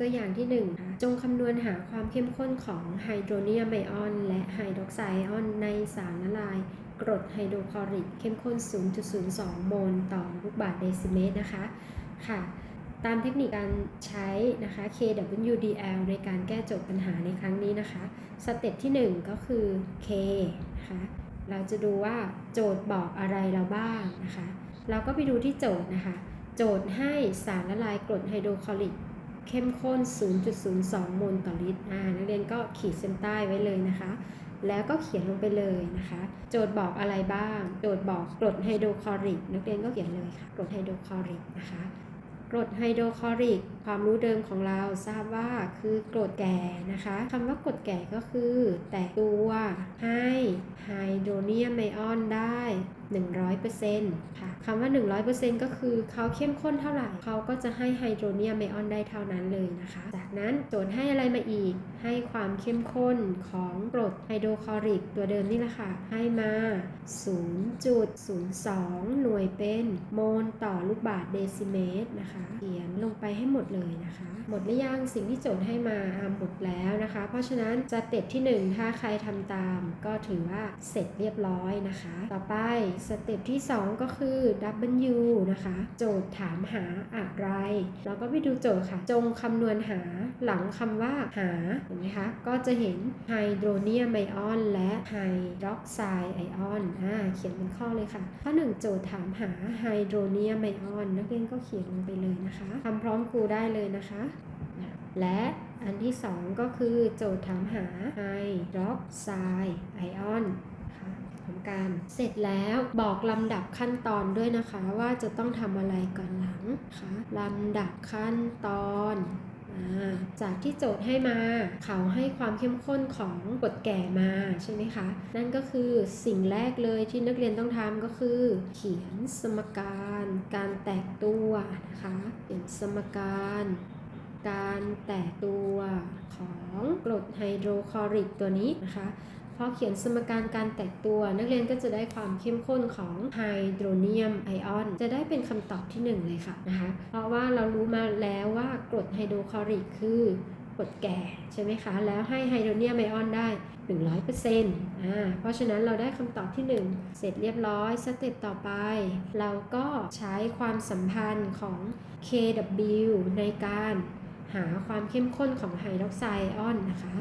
ตัวอย่างที่1ค่ะจงคำนวณหาความเข้มข้นของไฮโดรเนียมไอออนและไฮดรอกไซไอออนในสารละลาย กรดไฮโดรคลอริก เข้มข้น 0.02 โมลต่อลูกบาศก์เดซิเมตรนะคะ ค่ะ ตามเทคนิคการใช้นะคะ KWDL ในการแก้โจทย์ปัญหาในครั้งนี้นะคะ สเต็ปที่ 1 ก็คือ K นะคะ เราจะดูว่าโจทย์บอกอะไรเราบ้างนะคะ เราก็ไปดูที่โจทย์นะคะ โจทย์ให้สารละลายกรดไฮโดรคลอริก เข้มข้น 0.02 โมลต่อลิตรอ่านักเรียนก็ขีดเส้นใต้ไว้เลยนะคะ แล้วก็เขียนลงไปเลยนะคะ โจทย์บอกอะไรบ้าง โจทย์บอกกรดไฮโดรคลอริก นักเรียนก็เขียนเลยค่ะ กรดไฮโดรคลอริกนะคะกรดไฮโดรคลอริก ความรู้เดิมของเราทราบว่าคือกรดแก่นะคะคำว่ากรดแก่ก็คือ แตกตัวให้ไฮโดรเนียมไอออนได้ 100%ค่ะคำว่า 100%ก็คือเขาเข้มข้นเท่าไหร่เขาก็จะให้ไฮโดรเนียมไอออนได้เท่านั้นเลยนะคะ จากนั้นโจทย์ให้อะไรมาอีก ให้ความเข้มข้นของกรดไฮโดรคลอริกตัวเดิมนี่แหละค่ะ ให้มา 0.02 หน่วยเป็นโมลต่อลูกบาศก์เดซิเมตรนะคะ เขียนลงไปให้หมดเลยนะคะ หมดหรือยังสิ่งที่โจทย์ให้มาอ่าหมดแล้วนะคะ เพราะฉะนั้นสเต็ปที่ 1 ถ้าใครทำตามก็ถือว่าเสร็จเรียบร้อยนะคะ ต่อไปสเต็ปที่ 2 ก็คือ W นะคะ โจทย์ถามหาอะไร เราก็ไปดูโจทย์ค่ะ จงคำนวณหาหลังคำว่าหาเห็นไหมคะ ก็จะเห็นไฮโดรเนียมไอออนและไฮดรอกไซด์ไอออนอ่าเขียนเป็นข้อเลยค่ะ ข้อ 1 โจทย์ถามหาไฮโดรเนียมไอออนนักเรียนก็เขียนลงไปเลยนะคะทำพร้อมครูได้เลยนะคะ และอันที่ 2 ก็คือโจทย์ถามหาไฮดรอกไซด์ไอออน การเสร็จแล้วบอกลำดับขั้นตอนด้วยนะคะ ว่าจะต้องทำอะไรก่อนหลังค่ะลำดับขั้นตอนจากที่โจทย์ให้มาเขาให้ความเข้มข้นของกรดแก่มาใช่ไหมคะ นั่นก็คือสิ่งแรกเลยที่นักเรียนต้องทำก็คือ เขียนสมการการแตกตัวนะคะเขียนสมการการแตกตัวของกรดไฮโดรคลอริกตัวนี้นะคะ พอเขียนสมการการแตกตัว นักเรียนก็จะได้ความเข้มข้นของไฮโดรเนียมไอออน จะได้เป็นคำตอบที่ 1 เลยค่ะนะคะ เพราะว่าเรารู้มาแล้วว่ากรดไฮโดรคลอริกคือกรดแก่ใช่ไหมคะ แล้วให้ไฮโดรเนียมไอออนได้ 100%อ่า เพราะฉะนั้นเราได้คำตอบที่ 1 เสร็จเรียบร้อย สเต็ปต่อไป เราก็ใช้ความสัมพันธ์ของ KW ในการหาความเข้มข้นของไฮดรอกไซด์ไอออนนะคะ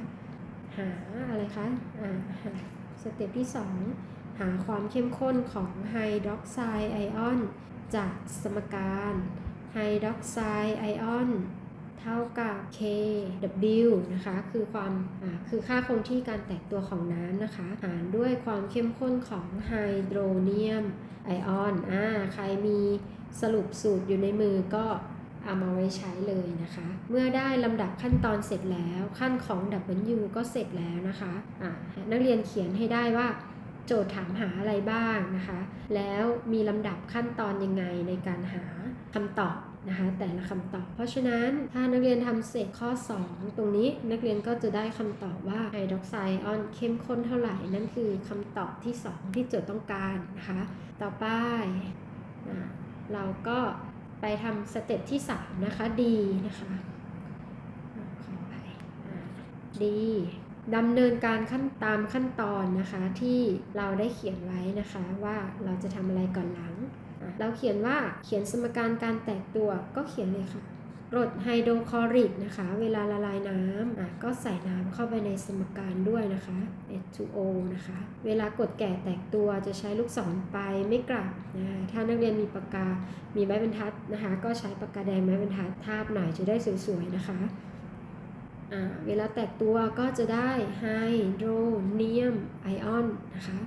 หาอะไรคะอ่าสเต็ปที่ 2 หาความเข้มข้นของไฮดรอกไซด์ไอออนจากสมการไฮดรอกไซด์ไอออนเท่ากับ KW นะคะ คือความคือค่าคงที่การแตกตัวของน้ำนะคะ หารด้วยความเข้มข้นของไฮโดรเนียมไอออนอ่าใครมีสรุปสูตรอยู่ในมือก็ เอามาไว้ใช้เลยนะคะ เมื่อได้ลำดับขั้นตอนเสร็จแล้ว ขั้นของ W ก็เสร็จแล้วนะคะะนักเรียนเขียนให้ได้ว่าโจทย์ถามหาอะไรบ้างนะคะ แล้วมีลำดับขั้นตอนยังไงในการหาคำตอบนะคะ แต่ละคำตอบ เพราะฉะนั้นถ้านักเรียนทำเสร็จข้อ 2 ตรงนี้นักเรียนก็จะได้คำตอบว่าไฮดรอกไซด์ออนเข้มข้นเท่าไหร่ นั่นคือคำตอบที่ 2 ที่โจทย์ต้องการนะคะ ต่อไป เราก็ ไปทำสเต็ปที่ 3 นะคะ D นะคะขอไปดีดำเนินการขั้นตามขั้นตอนนะคะที่เราได้เขียนไว้นะคะว่าเราจะทำอะไรก่อนหลัง เราเขียนว่าเขียนสมการการแตกตัวก็เขียนเลยค่ะ กรดไฮโดรคลอริกนะคะ เวลาละลายน้ำอะก็ใส่น้ำเข้าไปในสมการด้วยนะคะ H2O นะคะ เวลากดแก่แตกตัวจะใช้ลูกศรไปไม่กลับนะถ้านักเรียนมีปากกา มีไม้บรรทัดนะคะ ก็ใช้ปากกาแดงไม้บรรทัดทาบหน่อยจะได้สวยๆนะคะอ่าเวลาแตกตัวก็จะได้ไฮโดรเนียมไอออนนะคะ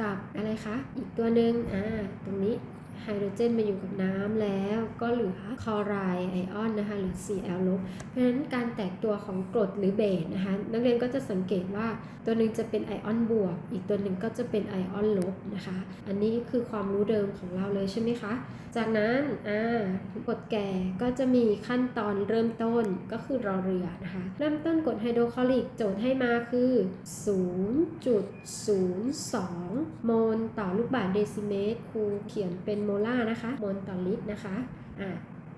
กับอะไรคะ อีกตัวหนึ่งอ่าตรงนี้ ไฮโดรเจนมาอยู่กับน้ำแล้วก็เหลือคลอไรด์ไอออนนะคะหรือ Cl ลบเพราะฉะนั้นการแตกตัวของกรดหรือเบสนะคะนักเรียนก็จะสังเกตว่าตัวหนึ่งจะเป็นไอออนบวก อีกตัวหนึ่งก็จะเป็นไอออนลบนะคะอันนี้คือความรู้เดิมของเราเลยใช่ไหมคะจากนั้นอ่ากรดแก่ก็จะมีขั้นตอนเริ่มต้นก็คือรอเรือนะคะเริ่มต้นกรดไฮโดรคลอริกโจทย์ให้มาคือ 0.02 โมลต่อลูกบาศก์เดซิเมตรครูเขียนเป็นโมลานะคะโมลต่อลิตรนะคะอะ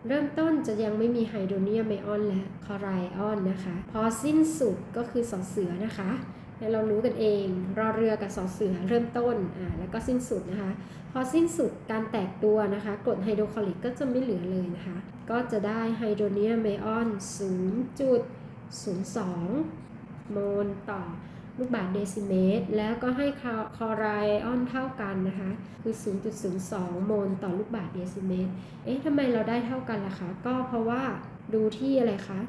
เริ่มต้นจะยังไม่มีไฮโดรเนียมไอออนและคลอไรออนนะคะ พอสิ้นสุดก็คือสอเสือนะคะให้เรารู้กันเอง รอเรือกับสอเสือเริ่มต้นอ่าแล้วก็สิ้นสุดนะคะ พอสิ้นสุดการแตกตัวนะคะกรดไฮโดรคลอริกก็จะไม่เหลือเลยนะคะ ก็จะได้ไฮโดรเนียมไอออน 0.02 โมลต่อ ลูกบาศก์เดซิเมตร แล้วก็ให้คลอไรออนเท่ากันนะคะ คือ 0.02 โมลต่อลูกบาศก์เดซิเมตร เอ๊ะทำไมเราได้เท่ากันล่ะคะ ก็เพราะว่าดูที่อะไรคะ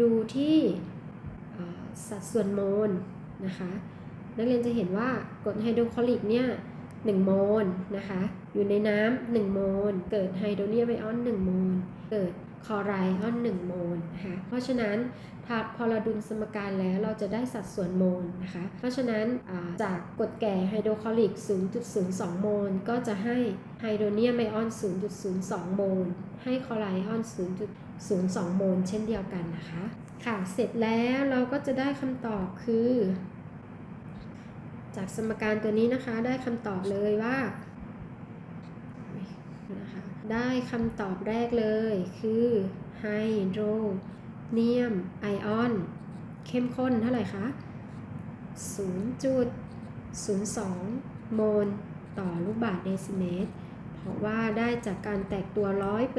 ดูที่สัดส่วนโมลนะคะ นักเรียนจะเห็นว่ากรดไฮโดรคลอริกเนี่ย1โมลนะคะ อยู่ในน้ำ1โมล เกิดไฮโดรเนียมไอออน 1 โมล เกิด คลอไรด์ไออน1โมลนะคะเพราะฉะนั้นถ้าพอเราดุลสมการแล้วเราจะได้สัดส่วนโมลนะคะ เพราะฉะนั้นาจากกรดแก่ไฮโดรคลอริก 0.02 โมล ก็จะให้ไฮโดรเนียมไอออน 0.02 โมล ให้คลอไรด์ไอออน 0.02 โมล เช่นเดียวกันนะคะ ค่ะ เสร็จแล้วเราก็จะได้คำตอบคือ จากสมการตัวนี้นะคะได้คำตอบเลยว่านะคะ ได้คำตอบแรกเลยคือไฮโดรเนียมไอออน เข้มข้นเท่าไหร่คะ 0.02 โมลต่อลูกบาศก์เดซิเมตร เพราะว่าได้จากการแตกตัว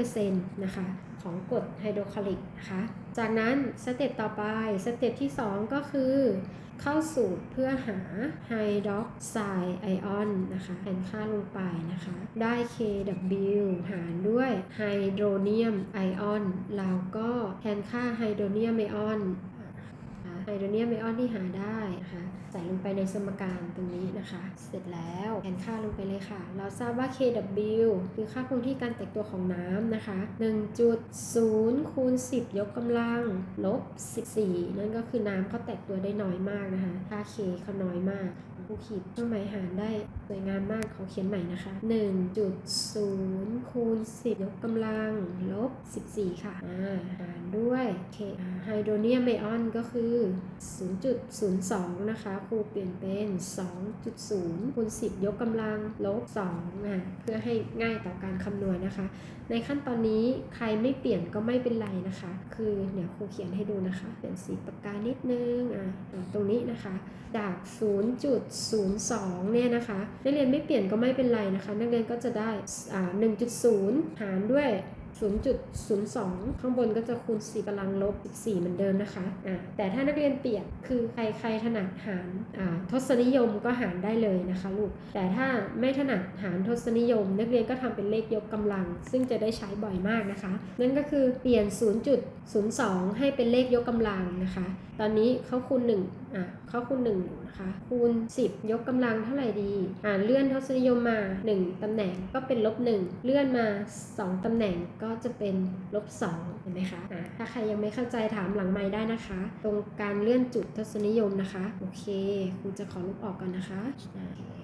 100%นะคะ ของกรดไฮโดรคลอริกนะคะ จากนั้นสเต็ปต่อไปสเต็ปที่ 2 ก็คือ เข้าสูตรเพื่อหาไฮดรอกไซด์ไอออนนะคะแทนค่าลงไปนะคะ ได้ Kw หารด้วยไฮโดรเนียมไอออนแล้วก็แทนค่าไฮโดรเนียมไอออน ไฮโดรเนียมไอออนที่หาได้นะคะใส่ลงไปในสมการตรงนี้นะคะ เสร็จแล้วแทนค่าลงไปเลยค่ะ เราทราบว่า Kw คือค่าคงที่การแตกตัวของน้ำนะคะ 1.0 คูณ 10 ยกกำลังลบ 14 นั่นก็คือน้ำเขาแตกตัวได้น้อยมากนะคะ ค่า K เขาน้อยมากครูขีดเครื่องหมายหารได้สวยงามมากเขาเขียนใหม่นะคะ 1.0คูณ10 ยกกำลังลบ 14 ค่ะอ่าหารด้วย K ไฮโดรเนียมไอออนก็คือ 0.02 นะคะ ครูเปลี่ยนเป็น 2.0คูณ10 ยกกำลังลบ2อะเพื่อให้ง่ายต่อการคำนวณนะคะ ในขั้นตอนนี้ใครไม่เปลี่ยนก็ไม่เป็นไรนะคะ คือเดี๋ยวครูเขียนให้ดูนะคะ เปลี่ยนสีปากกานิดนึงอะตรงนี้นะคะ จาก1.02 เนี่ยนะคะ นักเรียนไม่เปลี่ยนก็ไม่เป็นไรนะคะ นักเรียนก็จะได้อ่า1.0 หารด้วย 0.02 ข้างบนก็จะคูณ 4กำลังลบ 14 เหมือนเดิมนะคะอ่าแต่ถ้านักเรียนเปลี่ยนคือใครใครถนัดหารอ่าทศนิยมก็หารได้เลยนะคะลูก แต่ถ้าไม่ถนัดหารทศนิยม นักเรียนก็ทำเป็นเลขยกกำลัง ซึ่งจะได้ใช้บ่อยมากนะคะ นั่นก็คือเปลี่ยน 0.02 ให้เป็นเลขยกกำลังนะคะ ตอนนี้เขาคูณ1อะเขาคูณ1นะคะคูณ 10 ยกกำลังเท่าไหร่ดีอ่าเลื่อนทศนิยมมา 1ตำแหน่งก็เป็นลบ1เลื่อนมา 2ตำแหน่งก็ก็จะเป็นลบ2เห็นไหมคะะถ้าใครยังไม่เข้าใจถามหลังไม้ได้นะคะ ตรงการเลื่อนจุดทศนิยมนะคะ โอเคครูจะขอลบออกก่อนนะคะ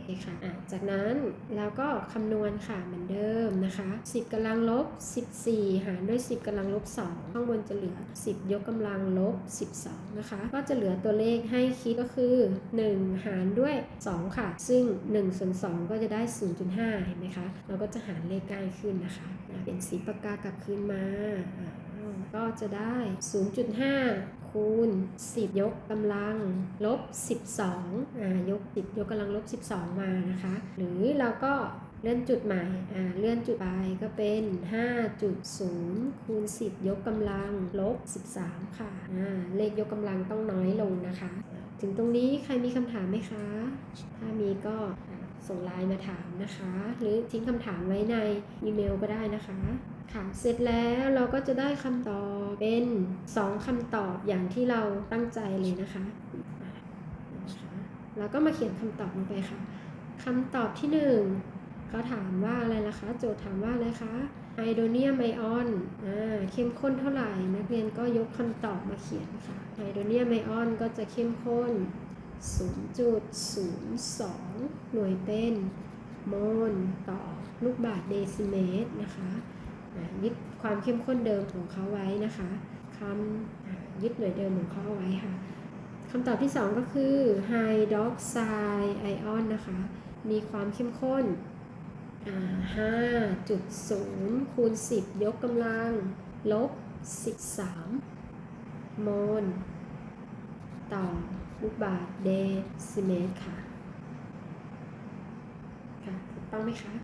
คค่ะะจากนั้นเราก็คำนวณค่ะเหมือนเดิมนะคะ 10กำลังลบ 14 หารด้วย 10กำลังลบ 2 ข้างบนจะเหลือ 10 ยกกำลังลบ 12 นะคะ ก็จะเหลือตัวเลขให้คิดก็คือ 1 หารด้วย 2 ค่ะ ซึ่ง1ส่วน2ก็จะได้ 0.5 เห็นไหมคะ เราก็จะหารเลขง่ายขึ้นนะคะะเป็นสีปากกากลับคืนมาก็จะได้ 0.5 คูณ 10 ยกกำลังลบ 12อ่ายก 10 ยกกำลังลบ 12 มานะคะ หรือเราก็เลื่อนจุดใหม่อ่าเลื่อนจุดไปก็เป็น 5.0 คูณ 10 ยกกำลังลบ 13 ค่ะอ่าเลขยกกำลังต้องน้อยลงนะคะ ถึงตรงนี้ใครมีคำถามไหมคะ ถ้ามีก็ส่งไลน์มาถามนะคะ หรือทิ้งคำถามไว้ในอีเมลก็ได้นะคะ ค่ะ เสร็จแล้วเราก็จะได้คำตอบเป็น 2คำตอบอย่างที่เราตั้งใจเลยนะคะ แล้วก็มาเขียนคำตอบลงไปค่ะคำตอบที่ 1เขาถามว่าอะไรล่ะคะ โจทย์ถามว่าอะไรคะไฮโดเนียมไอออนอ่าเข้มข้นเท่าไหร่ นักเรียนก็ยกคำตอบมาเขียนค่ะไฮโดเนียมไอออนก็จะเข้มข้น 0.02 หน่วยเป็นโมลต่อลูกบาศก์เดซิเมตรนะคะ ยึดความเข้มข้นเดิมของเขาไว้นะคะคำยึดหน่วยเดิมของเขาเอาไว้ค่ะคำตอบที่ 2 ก็คือ hydroxide ion นะคะ มีความเข้มข้น 5.0 คูณ 10 ยกกำลัง ลบ 13 โมล ต่อลูกบาศก์เดซิเมตรค่ะ ค่ะ ถูกต้องไหมคะ